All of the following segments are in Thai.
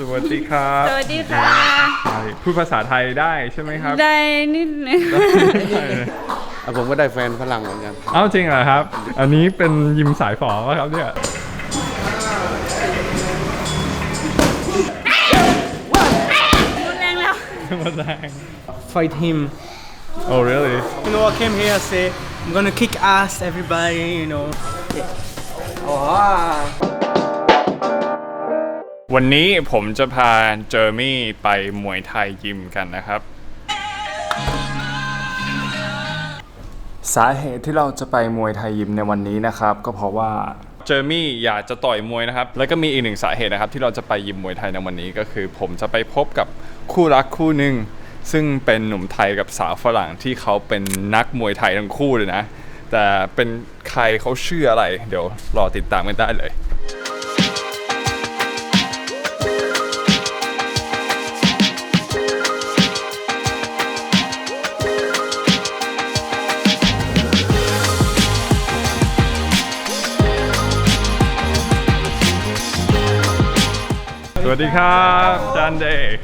สวัสดีครับสวัสดีค่ะ ใช่พูดภาษาไทยได้ใช่ไหมครับ ได้นิดนึงอะผมก็ได้แฟนฝรั่งเหมือนกัน เอ้าจริงเหรอครับ อันนี้เป็นยิมสายฝอวะครับเนี่ย รุนแรงแล้ว มาแรง fight him. Oh really You know, I came here to say I'm gonna kick ass, everybody. You know. วันนี้ผมจะพาเจอร์มี่ไปมวยไทยยิมกันนะครับ สาเหตุที่เราจะไปมวยไทยยิมในวันนี้นะครับ ก็เพราะว่าเจอร์มี่อยากจะต่อยมวยนะครับ แล้วก็มีอีกหนึ่งสาเหตุนะครับ ที่เราจะไปยิมมวยไทยในวันนี้ก็คือ ผมจะไปพบกับคู่รักคู่หนึ่งซึ่งเป็นหนุ่มไทยกับสาวฝรั่งที่เขาเป็นนักมวยไทยทั้งคู่เลยนะ แต่เป็นใครเขาชื่ออะไร เดี๋ยวรอติดตามกันได้เลย วัสดีครับจันเดย์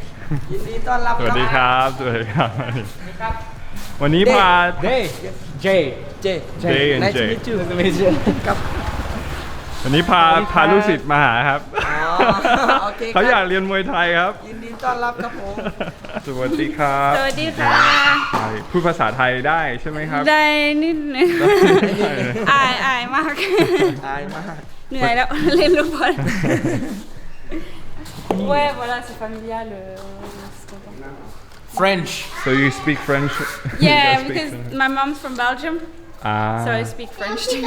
ยินดีต้อนรับสวัสดีครับ สวัสดีครับ วันนี้พา Hey, Jay. เจ Jay and Nice to Jay meet you ครับ วันนี้พาพาลูกศิษย์มาหาครับอ๋อโอเคครับ เขาอยากเรียนมวยไทยครับ ยินดีต้อนรับครับผม สวัสดีครับสวัสดีค่ะ ใช่พูดภาษาไทยได้ใช่ไหมครับ ได้นิดนึงอายอายมาก อายมาก เหนื่อยแล้ว เล่นลูกบอล Ouais, voilà, c'est familial. euh, c'est content. French. so you speak French Yeah, You speak because French. my mom's from Belgium, ah so I speak French too.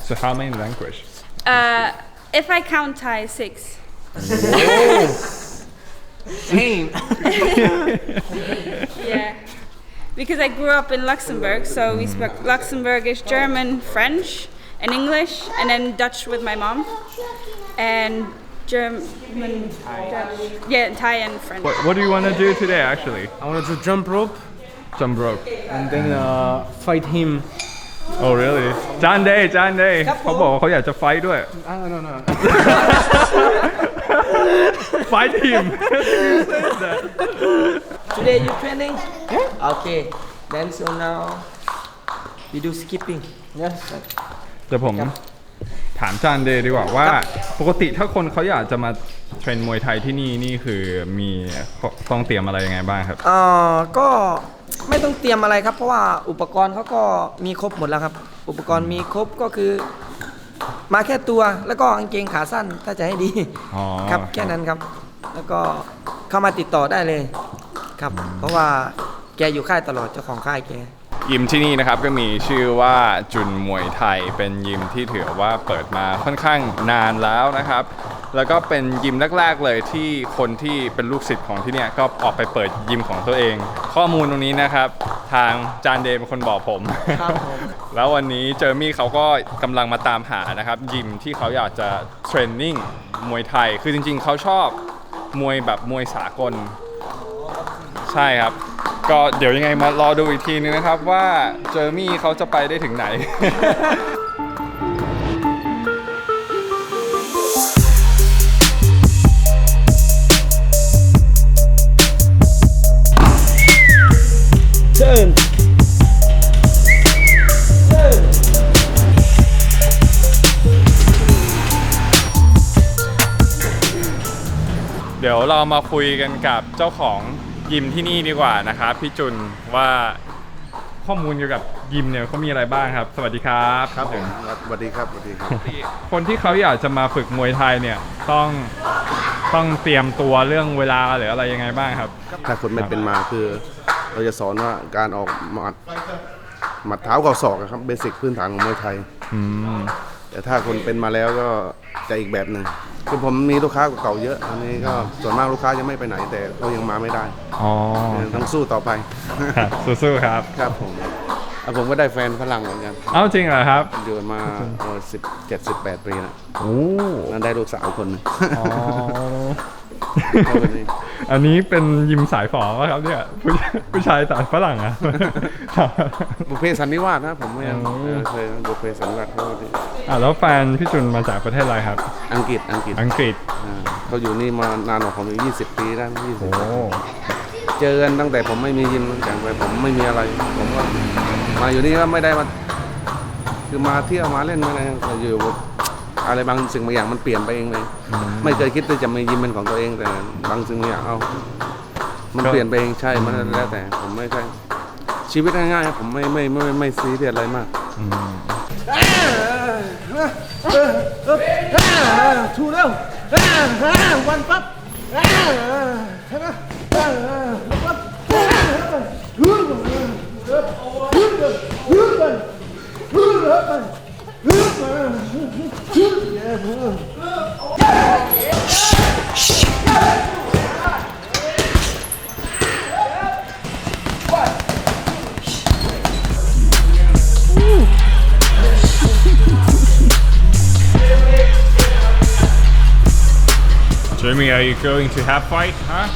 so how many languages? Uh, if I count Thai, six. Same. Yeah. Because I grew up in Luxembourg, so we speak Luxembourgish, German, French, and English, and then Dutch with my mom, and German, Dutch, yeah, Thai and French. what, what do you want to do today actually I wanted to jump rope jump rope and then uh, fight him. oh really จานเดย์จานเดย์เขาบอกว่าเขาอยากจะไฟท์ด้วย I don't know. fight him Today you training Okay then so now we do skipping Yes. เดี๋ยวผม ถามจานเดย์ดีกว่าว่าปกติถ้าคนเขาอยากจะมาเทรนมวยไทยที่นี่นี่คือมีต้องเตรียมอะไรยังไงบ้างครับเอ่อก็ไม่ต้องเตรียมอะไรครับ เพราะว่าอุปกรณ์เขาก็มีครบหมดแล้วครับ อุปกรณ์มีครบก็คือ มาแค่ตัวแล้วก็กางเกงขาสั้นถ้าจะให้ดีอ๋อครับแค่นั้นครับ แล้วก็เข้ามาติดต่อได้เลยครับ เพราะว่าแกอยู่ค่ายตลอดเจ้าของค่ายแก ยิมที่นี่นะครับก็มีชื่อว่าจุนมวยไทย เป็นยิมที่ถือว่าเปิดมาค่อนข้างนานแล้วนะครับ แล้วก็เป็นยิมแรกๆเลยที่คนที่เป็นลูกศิษย์ของที่เนี่ยก็ออกไปเปิดยิมของตัวเอง ข้อมูลตรงนี้นะครับทางจานเดย์เป็นคนบอกผมครับผมแล้ววันนี้เจอมี่เขาก็กำลังมาตามหานะครับยิมที่เขาอยากจะเทรนนิ่งมวยไทย คือจริงๆเขาชอบมวยแบบมวยสากล ใช่ครับ ก็เดี๋ยวยังไงมารอดูอีกทีนึงนะครับว่าเจอมี่เขาจะไปได้ถึงไหน Turn เดี๋ยวเรามาคุยกันกับเจ้าของ ยิมที่นี่ดีกว่านะครับพี่จุนว่าข้อมูลเกี่ยวกับยิมเนี่ยเขามีอะไรบ้างครับ สวัสดีครับครับผมสวัสดีครับสวัสดีครับ คนที่เขาอยากจะมาฝึกมวยไทยเนี่ยต้องต้องเตรียมตัวเรื่องเวลาหรืออะไรยังไงบ้างครับ ถ้าคนไม่เป็นมาคือ เราจะสอนว่าการออกหมัดหมัดเท้ากับศอกอะครับเบสิกพื้นฐานของมวยไทย อืมแต่ถ้าคนเป็นมาแล้วก็จะอีกแบบหนึ่ง คือผมมีลูกค้าเก่าๆเยอะอันนี้ก็ส่วนมากลูกค้ายังไม่ไปไหนแต่เขายังมาไม่ได้อ๋อต้องสู้ต่อไปครับสู้ๆครับ ครับผมอะผมก็ได้แฟนฝรั่งเหมือนกันเอ้าจริงเหรอครับอยู่กันมาสิบเจ็ดสิบแปดปีแล้วโอ้นั่นได้ลูกสาวคนหนึง อ๋อเอาไปสิอันนี้เป็นยิมสายฝอวะครับเนี่ยผู้ผู้ชายสายฝรั่งอะ บุพเพสันนิวาสนะผมไม่อ๋อเออเคยบุพเพสันนิวาสเขาที่อะแล้วแฟนพี่จุนมาจากประเทศอะไรครับ อังกฤษอังกฤษอังกฤษอ่าเขาเขาอยู่นี่มานานกว่าผมอีก20 ปีแล้ว20เจอกันตั้งแต่ผมไม่มียิมอย่างไปผมไม่มีอะไร ผมก็มาอยู่นี่ก็ไม่ได้มาคือมาเที่ยวมาเล่นไม่ได้แต่อยู่ อะไรบางสิ่งบางอย่างมันเปลี่ยนไปเองเลย ไม่เคยคิดที่จะมียิมเป็นของตัวเองแต่บางสิ่งบางอย่างเอามันก็เปลี่ยนไปเองใช่มันแล้วแต่ผมไม่ใช่ชีวิตง่ายๆครับผมไม่ไม่ไม่ไม่ไม่ซีเรียสอะไรมากถูกแล้ววันปั๊บใช่ไหม Jeremy are you going to have fight huh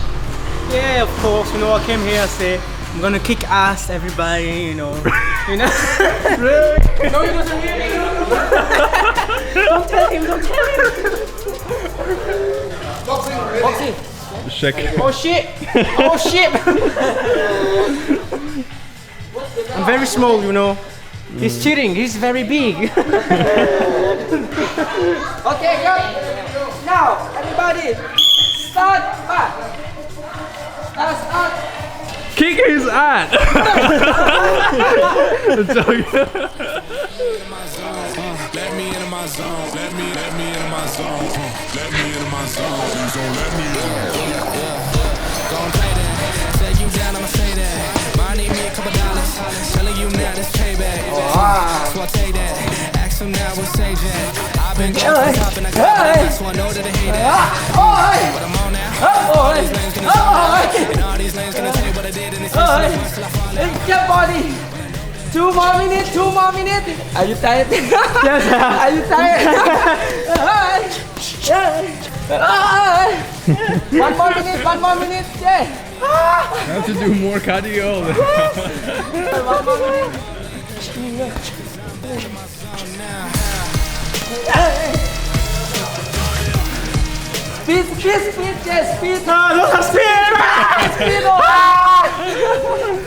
Yeah, of course. You know, I came here to say I'm gonna kick ass, everybody. You know, you know. no, he doesn't hear me. don't tell him. Don't tell him. boxing Boxing. check Oh shit! Oh shit! I'm very small, you know. He's cheating. He's very big. okay go now everybody start back start start kick his ass zone. Let me, let me into my zone. Let me into my zone. Please don't let me in. Gon' play that. Say you down, I'ma say that. Might need me a couple dollars. Telling you now this payback. So I take that. Ask him now what's say that. I've been going from top and I got it. So I know that they hate it. But I'm on now. All these lanes gonna say And all these lanes gonna tell you what I did in this business till I fall out. Lift your body. Two more minutes, two more minutes. Are you tired? yes. Are you tired? one more minute, one more minute. Yeah. have to do more cardio One more minute. Speed, speed, speed, yes, speed. look at speed! Speed. Oh, ah.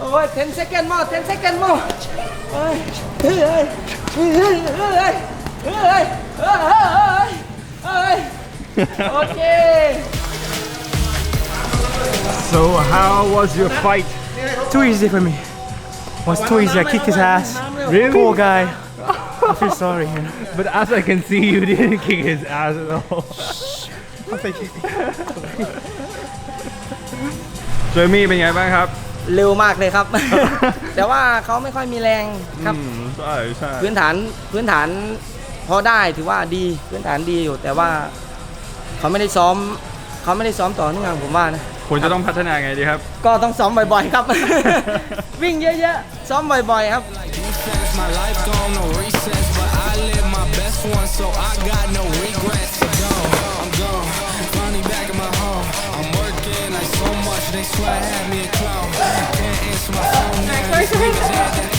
oh, 10 second more, 10 second more. เฮ้ยเฮ้ยเฮ้ยเฮ้ยเฮ้ยเฮ้ยเฮ้ยเฮ้ยเฮ้ยโอเค so how was your fight Too easy for me. Was too easy. I kicked his ass. Really? Poor guy. I feel sorry. You know? but as I can see you didn't kick his ass at all Jeremy เป็นไงบ้างครับ เร็วมากเลยครับ แต่ว่าเขาไม่ค่อยมีแรงครับ อืมใช่ใช่พื้นฐานพื้นฐานพอได้ถือว่าดีพื้นฐานดีอยู่ แต่ว่าเขาไม่ได้ซ้อมเขาไม่ได้ซ้อมต่อเนื่องผมว่านะ ควรจะต้องพัฒนาไงดีครับ ก็ต้องซ้อมบ่อยๆครับ วิ่งเยอะๆซ้อมบ่อยๆครับ Defense, my life gone, no recess. But I live my best one, so I got no regrets. I'm gone, I'm gone. Finally back in my home. I'm working like so much, they swear I had me a clown.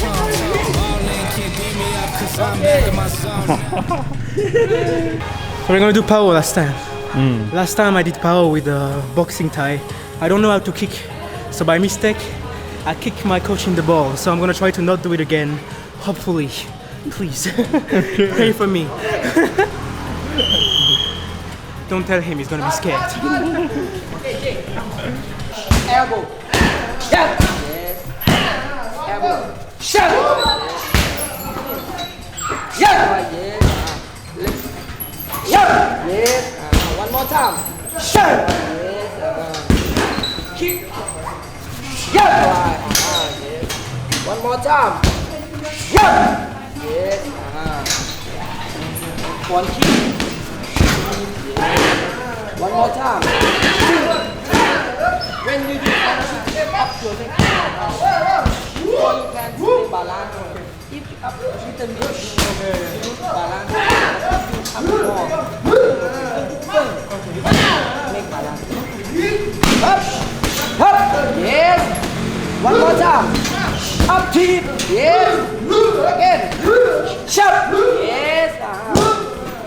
So we're gonna do power last time. Mm. Last time I did power with a boxing tie. I don't know how to kick, so by mistake, I kicked my coach in the ball. So I'm gonna try to not do it again. Hopefully, please pray for me. don't tell him he's gonna be scared. elbow shut yes elbow shut yes yes shut yes uh, one more time shut yes uh, kick yes right uh, yes one more time yes yes uh, one kick yes. one more time when you do step up your neck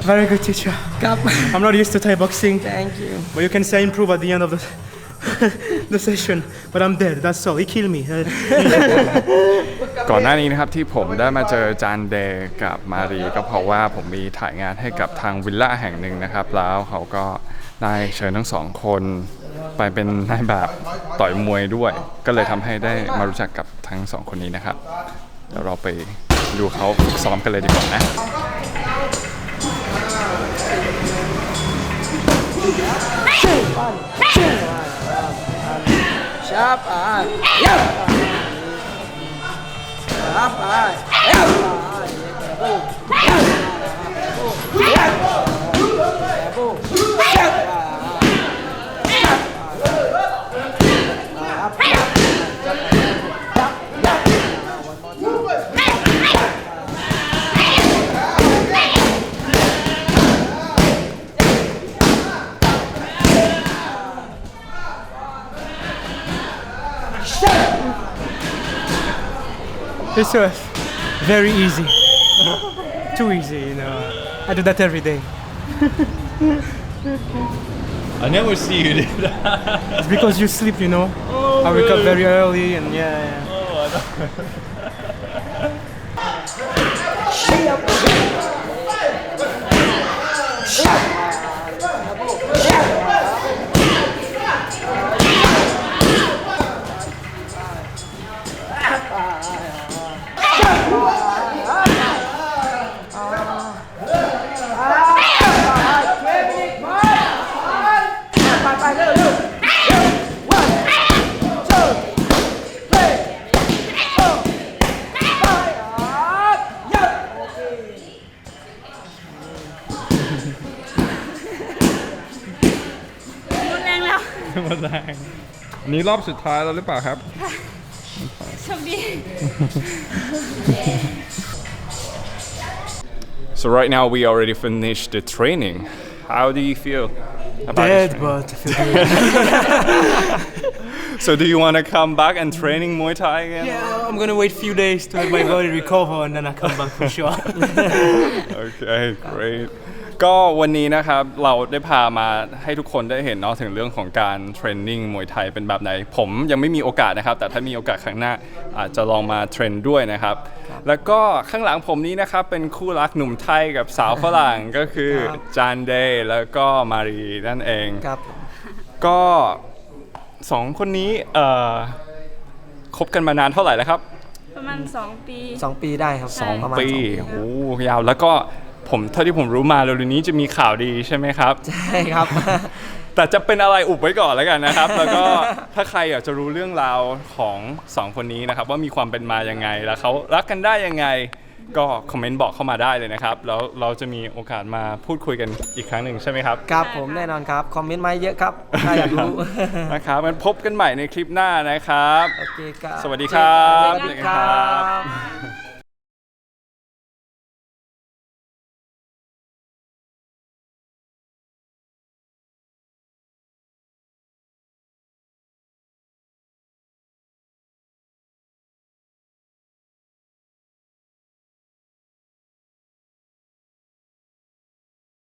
Very good teacher. I'm not used to Thai boxing. Thank you. But you can say improve at the end of the the session. But I'm dead. That's all. He killed me. ก่อนหน้านี้นะครับที่ผมได้มาเจอจานเดย์กับมารีก็เพราะว่าผมมีถ่ายงานให้กับทางวิลล่าแห่งหนึ่งนะครับ แล้วเขาก็ได้เชิญทั้งสองคนไปเป็นนายแบบต่อยมวยด้วย ก็เลยทำให้ได้มารู้จักกับทั้งสองคนนี้นะครับเดี๋ยวเราไปดูเขาฝึกซ้อมกันเลยดีกว่านะ Shapai. Shapai. Shapai. Shapai. Boom this very easy. Too easy, you know. I do that every day. I never see you do that It's because you sleep, you know. Oh, I wake up very early and yeah, yeah. Oh, Một หมดแรงอันนี้รอบสุดท้ายแล้วหรือเปล่าครับ Chúc đi So right now we already finished the training. How do you feel? about the Dead, training? but I feel good. So do you want to come back and training Muay Thai again? yeah, I'm gonna wait few days to let my body recover and then I come back for sure. Okay, great. ก็วันนี้นะครับเราได้พามาให้ทุกคนได้เห็นเนาะถึงเรื่องของการเทรนนิ่งมวยไทยเป็นแบบไหน ผมยังไม่มีโอกาสนะครับ แต่ถ้ามีโอกาสครั้งหน้าอาจจะลองมาเทรนด้วยนะครับ แล้วก็ข้างหลังผมนี้นะครับเป็นคู่รักหนุ่มไทยกับสาวฝรั่งก็คือจานเดย์แล้วก็มารีนั่นเอง ครับ ก็สองคนนี้เอ่อคบกันมานานเท่าไหร่แล้วครับ ประมาณ 2 ปีสองปีได้ครับสองประมาณปีสองปีโอ้โหยาวแล้วก็ ผมเท่าที่ผมรู้มาเร็วๆนี้จะมีข่าวดีใช่ไหมครับ ใช่ครับ แต่จะเป็นอะไรอุบไว้ก่อนแล้วกันนะครับ แล้วก็ถ้าใครอยากจะรู้เรื่องราวของสองคนนี้นะครับ ว่ามีความเป็นมายังไงแล้วเขารักกันได้ยังไง ก็คอมเมนต์บอกเข้ามาได้เลยนะครับ แล้วเราจะมีโอกาสมาพูดคุยกันอีกครั้งหนึ่งใช่ไหมครับ ครับผมแน่นอนครับ คอมเมนต์มาเยอะครับถ้าอยากรู้ นะครับงั้นพบกันใหม่ในคลิปหน้านะครับ โอเคครับ สวัสดีครับ สวัสดีครับ